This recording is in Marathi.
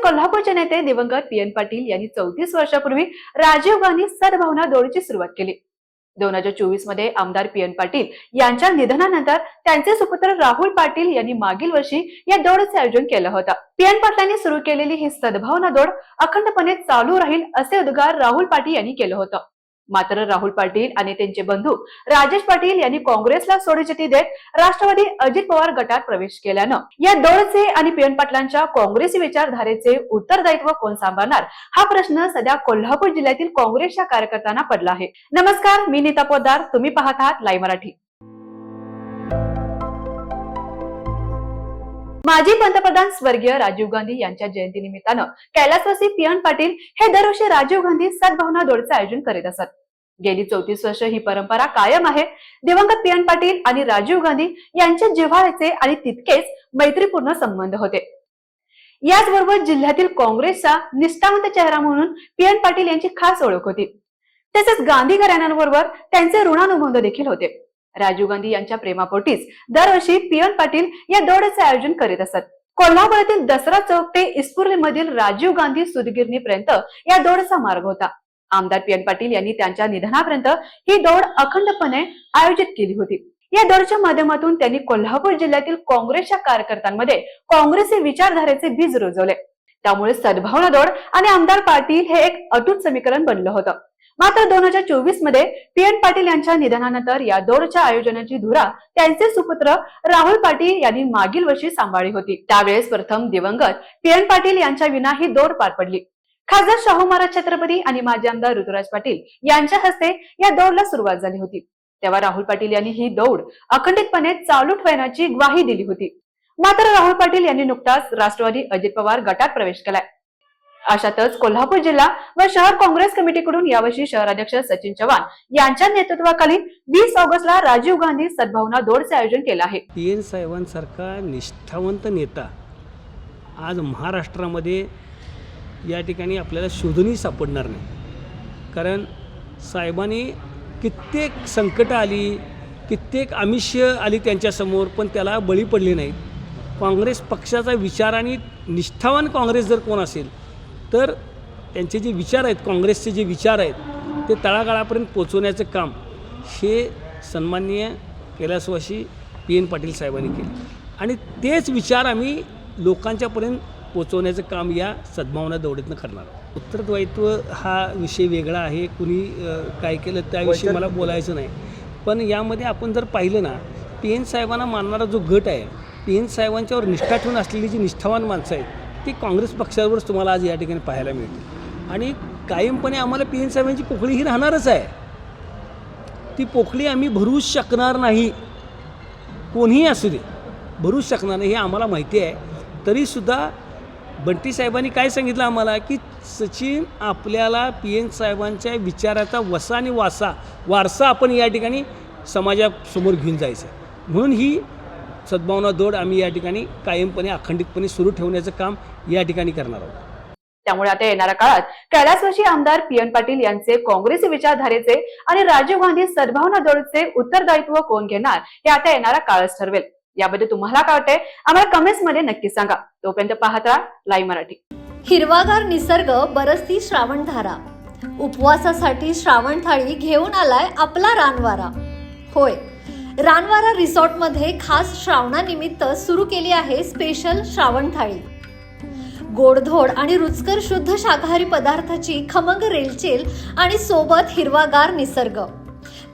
कोल्हापूरचे नेते दिवंगत पी एन पाटील यांनी चौतीस वर्षापूर्वी राजीव गांधी सद्भावना दौडची सुरुवात केली. दोन हजार चोवीसमध्ये आमदार पी एन पाटील यांच्या निधनानंतर त्यांचे सुपुत्र राहुल पाटील यांनी मागील वर्षी या दौडचे आयोजन केलं होतं. पी एन पाटलांनी सुरू केलेली ही सद्भावना दौड अखंडपणे चालू राहील असे उद्गार राहुल पाटील यांनी केलं होतं. मात्र राहुल पाटील आणि त्यांचे बंधू राजेश पाटील यांनी काँग्रेसला सोडचिती देत राष्ट्रवादी अजित पवार गटात प्रवेश केल्यानं या दौडचे आणि पी एन पाटलांच्या काँग्रेसी विचारधारेचे उत्तरदायित्व कोण सांभाळणार? हा प्रश्न सध्या कोल्हापूर जिल्ह्यातील काँग्रेसच्या कार्यकर्त्यांना पडला आहे. नमस्कार मी नीता पोद्दार. तुम्ही पाहत आहात लाईव्ह मराठी. माजी पंतप्रधान स्वर्गीय राजीव गांधी यांच्या जयंती निमित्तानं कैलासवासी पी एन पाटील हे दरवर्षी राजीव गांधी सद्भावना दौडचं आयोजन करीत असत. गेली चौतीस वर्ष ही परंपरा कायम आहे. दिवंगत पी एन पाटील आणि राजीव गांधी यांचे जिव्हाळ्याचे आणि तितकेच मैत्रीपूर्ण संबंध होते. याचबरोबर जिल्ह्यातील काँग्रेसचा निष्ठावंत चेहरा म्हणून पी एन पाटील यांची खास ओळख होती. तसेच गांधी घराण्यांबरोबर त्यांचे ऋणानुबंध देखील होते. राजीव गांधी यांच्या प्रेमापोटीच दरवर्षी पी एन पाटील या दौडचे आयोजन करीत असत. कोल्हापुरातील दसरा चौक ते इस्पुर्लीमधील राजीव गांधी सुदगिरणीपर्यंत या दौडचा मार्ग होता. आमदार पी एन पाटील यांनी त्यांच्या निधनापर्यंत ही दौड अखंडपणे आयोजित केली होती. या दौडच्या माध्यमातून त्यांनी कोल्हापूर जिल्ह्यातील काँग्रेसच्या कार्यकर्त्यांमध्ये काँग्रेसी विचारधारेचे बीज रुजवले. त्यामुळे सद्भावना दौड आणि आमदार पाटील हे एक अटूट समीकरण बनलं होतं. मात्र दोन हजार चोवीसमध्ये पी एन पाटील यांच्या निधनानंतर या दौडच्या आयोजनाची धुरा त्यांचे सुपुत्र राहुल पाटील यांनी मागील वर्षी सांभाळली होती. त्यावेळेस प्रथम दिवंगत पी एन पाटील यांच्या विना ही दौड पार पडली. खासदार शाहू महाराज छत्रपती आणि माजी आमदार ऋतुराज पाटील यांच्या हस्ते या दौडला सुरुवात झाली होती. तेव्हा राहुल पाटील यांनी ही दौड अखंडितपणे चालू ठेवण्याची ग्वाही दिली होती. मात्र राहुल पाटील यांनी नुकताच राष्ट्रवादी अजित पवार गटात प्रवेश केलाय. अशातच कोल्हापूर जिल्हा व शहर काँग्रेस कमिटीकडून यावर्षी शहराध्यक्ष सचिन चव्हाण यांच्या नेतृत्वाखाली वीस ऑगस्टला राजीव गांधी सद्भावना दौडचे आयोजन केलं आहे. पी एन साहेबांसारखा निष्ठावंत नेता आज महाराष्ट्रामध्ये या ठिकाणी आपल्याला शोधूनही सापडणार नाही. कारण साहेबांनी कित्येक संकटं आली कित्येक आमिष्य आली त्यांच्यासमोर पण त्याला बळी पडली नाहीत. काँग्रेस पक्षाचा विचार आणि निष्ठावान काँग्रेस जर कोण असेल तर त्यांचे जे विचार आहेत काँग्रेसचे जे विचार आहेत ते तळागाळापर्यंत पोचवण्याचं काम हे सन्माननीय कैलासवासी पी एन पाटील साहेबांनी केले. आणि तेच विचार आम्ही लोकांच्यापर्यंत पोचवण्याचं काम या सद्भावना दौडीतनं करणार आहोत. उत्तरदायित्व हा विषय वेगळा आहे. कुणी काय केलं त्याविषयी मला बोलायचं नाही. पण यामध्ये आपण जर पाहिलं ना पी एन साहेबांना मानणारा जो गट आहे पी एन साहेबांच्यावर निष्ठा ठेवून असलेली जी निष्ठावान माणसं आहेत ती काँग्रेस पक्षावरच तुम्हाला आज या ठिकाणी पाहायला मिळते आणि कायमपणे आम्हाला पी एन साहेबांची पोकळी ही राहणारच आहे. ती पोकळी आम्ही भरूच शकणार नाही. कोणीही असू दे भरूच शकणार नाही हे आम्हाला माहिती आहे. तरीसुद्धा बंटी साहेबांनी काय सांगितलं आम्हाला? की सचिन आपल्याला पी एन साहेबांच्या विचाराचा वसा आणि वासा वारसा आपण या ठिकाणी समाजासमोर घेऊन जायचं म्हणून ही सद्भावना दौड आम्ही या ठिकाणी कायमपणे अखंडितपणे सुरू ठेवण्याचं काम या ठिकाणी करणार आहोत. त्यामुळे आता येणाऱ्या काळात कैलासवासी आमदार पी एन पाटील यांचे काँग्रेस विचारधारेचे आणि राजीव गांधी सद्भावना दौडचे उत्तरदायित्व कोण घेणार हे आता येणारा काळच ठरवेल. याबद्दल तुम्हाला काय वाटतंय? आम्हाला कमेंट्समध्ये नक्की सांगा. तोपर्यंत पाहत राहा लाईव्ह मराठी. हिरवागार निसर्ग बरसती श्रावणधारा. उपवासासाठी श्रावण थाळी घेऊन आलाय आपला रानवारा. होय रानवारा रिसॉर्टमध्ये खास श्रावणानिमित्त सुरू केली आहे स्पेशल श्रावण थाळी. गोडधोड आणि रुचकर शुद्ध शाकाहारी पदार्थाची खमंग रेलचेल आणि सोबत हिरवागार निसर्ग.